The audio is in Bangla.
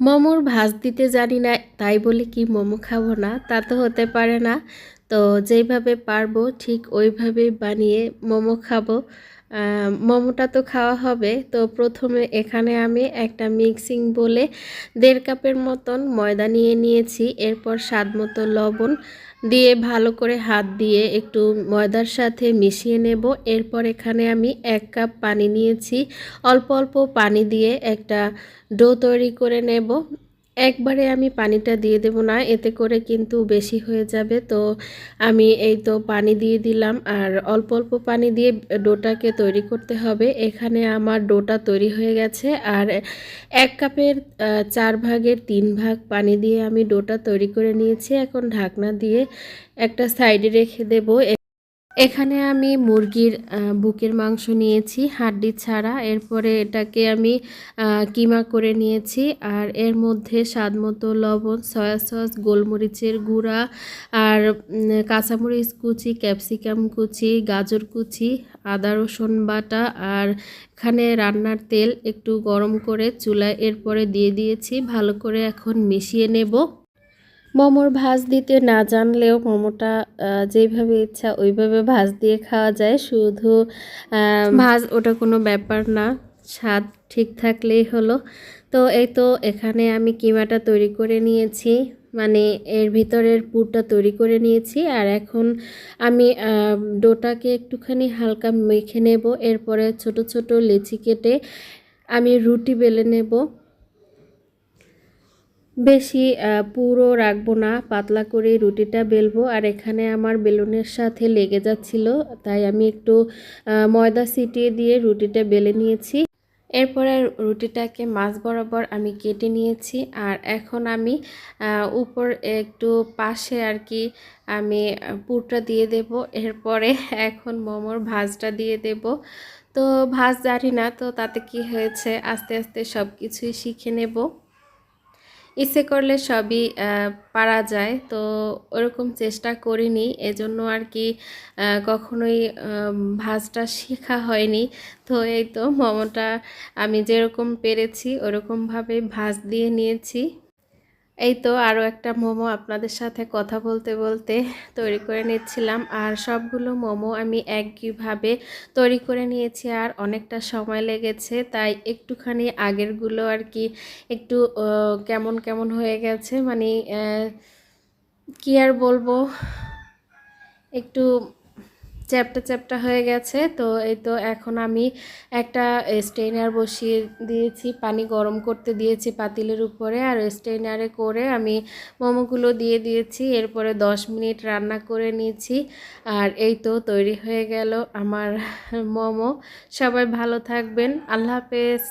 মোমোর ভাজ দিতে জানি না, তাই বলে কি মোমো খাব না, তা তো হতে পারে না। তো যেইভাবে পারব, ঠিক ওইভাবে বানিয়ে মোমো খাব। মোমোটা তো খাওয়া হবে। তো প্রথমে এখানে আমি একটা মিক্সিং বলে দেড় কাপের মতন ময়দা নিয়ে নিয়েছি। এরপর স্বাদ মতো লবণ দিয়ে ভালো করে হাত দিয়ে একটু ময়দার সাথে মিশিয়ে নেব। এরপর এখানে আমি এক কাপ পানি নিয়েছি। অল্প অল্প পানি দিয়ে একটা ডো তৈরি করে নেব। একবারে আমি পানিটা দিয়ে দেব না, এতে করে কিন্তু বেশি হয়ে যাবে। তো আমি এই তো পানি দিয়ে দিলাম, আর অল্প অল্প পানি দিয়ে ডোটাকে তৈরি করতে হবে। এখানে আমার ডোটা তৈরি হয়ে গেছে, আর এক কাপের চার ভাগের তিন ভাগ পানি দিয়ে আমি ডোটা তৈরি করে নিয়েছি। এখন ঢাকনা দিয়ে একটা সাইডে রেখে দেব। এখানে আমি মুরগির বুকের মাংস নিয়েছি, হাড্ডি ছাড়া। এরপরে এটাকে আমি কিমা করে নিয়েছি আর এর মধ্যে স্বাদ মতো লবণ, সয়া সস, গোলমরিচের গুঁড়া আর কাঁচামরিচ কুচি, ক্যাপসিকাম কুচি, গাজর কুচি, আদা, রসুন বাটা আর এখানে রান্নার তেল একটু গরম করে চুলায় এরপরে দিয়ে দিয়েছি। ভালো করে এখন মিশিয়ে নেব। মোমোর ভাজ দিতে না জানলেও মোমোটা আহ, যেইভাবে ইচ্ছা ওইভাবে ভাজ দিয়ে খাওয়া যায়। শুধু ভাজ ওটা কোনো ব্যাপার না স্বাদ ঠিক থাকলেই হলো। তো এই তো এখানে আমি কিমাটা তৈরি করে নিয়েছি মানে এর ভিতরের পুরটা তৈরি করে নিয়েছি। আর এখন আমি ডোটাকে একটুখানি হালকা মেখে নেব। এরপরে ছোট ছোট লেচি কেটে আমি রুটি বেলে নেব। বেশি পুরো রাখব না, পাতলা করে রুটিটা বেলবো। আর এখানে আমার বেলুনের সাথে লেগে যাচ্ছিল, তাই আমি একটু ময়দা ছিটিয়ে দিয়ে রুটিটা বেলে নিয়েছি। এরপরে রুটিটাকে মাছ বরাবর আমি কেটে নিয়েছি। আর এখন আমি উপর একটু পাশে আর কি আমি পুরটা দিয়ে দেব। এরপরে এখন মোমোর ভাজটা দিয়ে দেব। তো ভাজ জানি না, তো তাতে কি হয়েছে, আস্তে আস্তে সব কিছুই শিখে নেব। ইচ্ছে করলে সবই পারা যায়। তো ওরকম চেষ্টা করিনি। এজন্য আর কি কখনোই ভাজটা শেখা হয়নি। তো এই তো মোমোটা আমি যেরকম পেরেছি, ওরকমভাবে ভাজ দিয়ে নিয়েছি। এই তো আরও একটা মোমো আপনাদের সাথে কথা বলতে বলতে তৈরি করে নিচ্ছিলাম। আর সবগুলো মোমো আমি একইভাবে তৈরি করে নিয়েছি, আর অনেকটা সময় লেগেছে, তাই একটুখানি আগেরগুলো আর কি একটু কেমন কেমন হয়ে গেছে মানে কি আর বলব? একটু চ্যাপটা চ্যাপটা হয়ে গেছে। তো এই তো এখন আমি একটা স্টেইনার বসিয়ে দিয়েছি, পানি গরম করতে দিয়েছি পাতিলের উপরে। আর স্টেইনারে করে আমি মোমোগুলো দিয়ে দিয়েছি, এরপরে দশ মিনিট রান্না করে নিয়েছি। আর এই তো তৈরি হয়ে গেল আমার মোমো। সবাই ভালো থাকবেন। আল্লাহ হাফেজ।